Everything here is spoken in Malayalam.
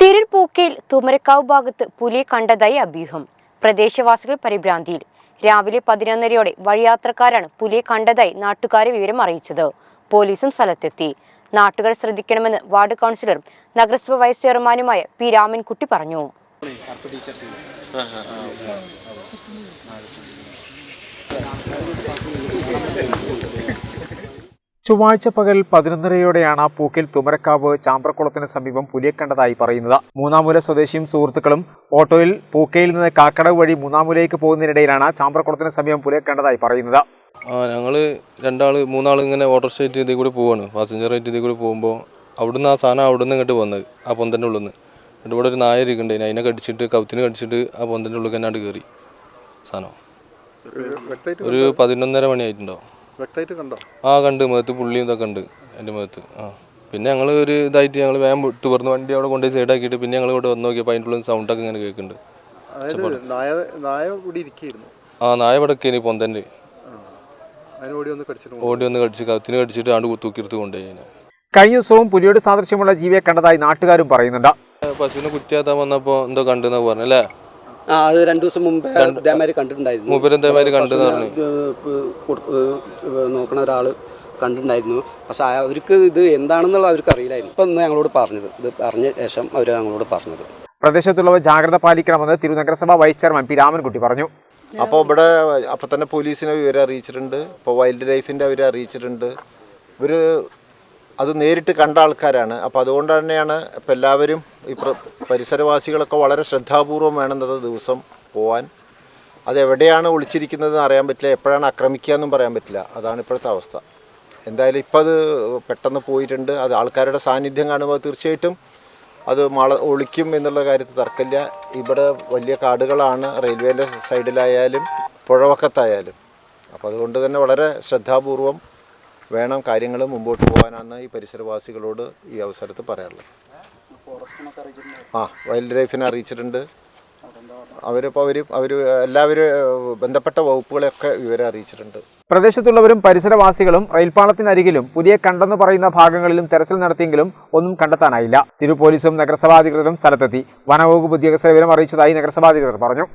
തിരുപ്പൂക്കയിൽ തുമരക്കാവ് ഭാഗത്ത് പുലിയെ കണ്ടതായി അഭ്യൂഹം. പ്രദേശവാസികൾ പരിഭ്രാന്തിയിൽ. രാവിലെ പതിനൊന്നരയോടെ വഴിയാത്രക്കാരാണ് പുലിയെ കണ്ടതായി നാട്ടുകാരെ വിവരം അറിയിച്ചത്. പോലീസും സ്ഥലത്തെത്തി. നാട്ടുകാർ ശ്രദ്ധിക്കണമെന്ന് വാർഡ് കൗൺസിലറും നഗരസഭ വൈസ് ചെയർമാനുമായ പി രാമൻകുട്ടി പറഞ്ഞു. ചൊവ്വാഴ്ച പകൽ പതിനൊന്നരയോടെയാണ് പൂക്കിൽ തുമരക്കാവ് ചാമ്പ്രക്കുളത്തിന് സമീപം പുലിയെ കണ്ടതായി പറയുന്നത്. മൂന്നാമൂല സ്വദേശിയും സുഹൃത്തുക്കളും ഓട്ടോയിൽ പൂക്കയിൽ നിന്ന് കാക്കടവ് വഴി മൂന്നാമൂലയ്ക്ക് പോകുന്നതിനിടയിലാണ് ചാമ്പ്രക്കുളത്തിന് സമീപം പുലിയെ കണ്ടതായി പറയുന്നത്. ആ ഞങ്ങൾ രണ്ടാൾ മൂന്നാൾ ഇങ്ങനെ ഓട്ടോ സ്റ്റേറ്റ് ഇതിൽ കൂടി പോവാണ്. പാസഞ്ചർ റേറ്റ് ഇതിൽ കൂടി പോകുമ്പോൾ അവിടുന്ന് ആ സാധനം അവിടുന്ന് ഇങ്ങോട്ട് വന്നത് ആ പൊന്തന്റെ ഉള്ളിൽ നിന്ന് എന്നിട്ട് ഇവിടെ ഒരു നായ ഇരിക്കുന്നുണ്ട് അതിനെ കടിച്ചിട്ട് കൗത്തിന് കടിച്ചിട്ട് ആ പൊന്തന്റെ ഉള്ളിൽ തന്നെ കയറി സാധനം. ഒരു പതിനൊന്നര മണിയായിട്ടുണ്ടാവും. വ്യക്തമായിട്ട് കണ്ടോ? ആ കണ്ട്. മുഖത്ത് പുള്ളിയും ഇതൊക്കെ ഉണ്ട്. എന്റെ മുഖത്ത് ആ. പിന്നെ ഞങ്ങൾ ഒരു ഇതായിട്ട് ഞങ്ങൾ വേഗം വിട്ട് പറഞ്ഞ് വണ്ടി അവിടെ കൊണ്ടുപോയി സൈഡാക്കിയിട്ട് പിന്നെ ഞങ്ങൾ ഇവിടെ വന്ന് നോക്കിയപ്പോൾ അതിന്റെ ഉള്ളിൽ സൗണ്ട് ഒക്കെ ഇങ്ങനെ കേൾക്കുന്നുണ്ട്. നായ നായ കൂടി ഇരിക്കുകയായിരുന്നു ആ നായ ഇവിടെ പൊന്തന്റെ. അതിന് ഓടി ഒന്ന് വന്ന് കടിച്ച് കത്തിന് കടിച്ചിട്ട് ആണ്ട് തൂക്കിയെടുത്ത് കൊണ്ടുപോയി കഴിഞ്ഞ ദിവസവും പുലിയോട് സാദൃശ്യമുള്ള ജീവിയെ കണ്ടതായി നാട്ടുകാരും പറയുന്നുണ്ട്. പശുവിനെ കുറ്റിയാത്താൻ വന്നപ്പോൾ എന്തോ കണ്ടെന്ന് പറഞ്ഞല്ലേ ആ അത് രണ്ടു ദിവസം മുമ്പേ ഇതേമാതിരി കണ്ടിട്ടുണ്ടായിരുന്നു. മൂപ്പര് ഇതേമാതിരി കണ്ടെന്ന് നോക്കണ ഒരാൾ കണ്ടിട്ടുണ്ടായിരുന്നു. പക്ഷെ അവർക്ക് ഇത് എന്താണെന്നുള്ള അവർക്ക് അറിയില്ലായിരുന്നു. ഇപ്പം ഇന്ന് ഞങ്ങളോട് പറഞ്ഞത്. ഇത് പറഞ്ഞ ശേഷം അവർ ഞങ്ങളോട് പറഞ്ഞത്. പ്രദേശത്തുള്ളവർ ജാഗ്രത പാലിക്കണമെന്ന് തിരുനഗരസഭ വൈസ് ചെയർമാൻ പി രാമൻകുട്ടി പറഞ്ഞു. അപ്പോൾ ഇവിടെ അപ്പം തന്നെ പോലീസിനെ വിവരം അറിയിച്ചിട്ടുണ്ട്. ഇപ്പോൾ വൈൽഡ് ലൈഫിന്റെ അവരെ അറിയിച്ചിട്ടുണ്ട്. ഇവർ അത് നേരിട്ട് കണ്ട ആൾക്കാരാണ്. അപ്പോൾ അതുകൊണ്ട് തന്നെയാണ് ഇപ്പം എല്ലാവരും ഈ പ്ര പരിസരവാസികളൊക്കെ വളരെ ശ്രദ്ധാപൂർവം വേണം ഇന്നത്തെ ദിവസം പോവാൻ. അതെവിടെയാണ് ഒളിച്ചിരിക്കുന്നതെന്ന് അറിയാൻ പറ്റില്ല. എപ്പോഴാണ് ആക്രമിക്കുക എന്നും പറയാൻ പറ്റില്ല. അതാണ് ഇപ്പോഴത്തെ അവസ്ഥ. എന്തായാലും ഇപ്പം അത് പെട്ടെന്ന് പോയിട്ടുണ്ട്. അത് ആൾക്കാരുടെ സാന്നിധ്യം കാണുമ്പോൾ തീർച്ചയായിട്ടും അത് മള ഒളിക്കും എന്നുള്ള കാര്യത്തിൽ തർക്കമില്ല. ഇവിടെ വലിയ കാടുകളാണ്. റെയിൽവേന്റെ സൈഡിലായാലും പുഴവക്കത്തായാലും. അപ്പോൾ അതുകൊണ്ട് തന്നെ വളരെ ശ്രദ്ധാപൂർവം വേണം കാര്യങ്ങൾ മുമ്പോട്ട് പോകാനാണ് ഈ പരിസരവാസികളോട് ഈ അവസരത്തിൽ പറയാനുള്ളത്. ആ വൈൽഡ് ലൈഫിനെ അറിയിച്ചിട്ടുണ്ട്. അവരിപ്പോൾ അവർ അവർ എല്ലാവരും ബന്ധപ്പെട്ട വകുപ്പുകളെയൊക്കെ വിവരം അറിയിച്ചിട്ടുണ്ട്. പ്രദേശത്തുള്ളവരും പരിസരവാസികളും റെയിൽപാളത്തിനരികിലും പുതിയ കണ്ടെന്ന് പറയുന്ന ഭാഗങ്ങളിലും തെരച്ചിൽ നടത്തിയെങ്കിലും ഒന്നും കണ്ടെത്താനായില്ല. തിരു പോലീസും നഗരസഭാധികൃതരും സ്ഥലത്തെത്തി. വനവകുപ്പ് ഉദ്യോഗസ്ഥരെ വിവരം അറിയിച്ചതായി നഗരസഭാധികൃതർ പറഞ്ഞു.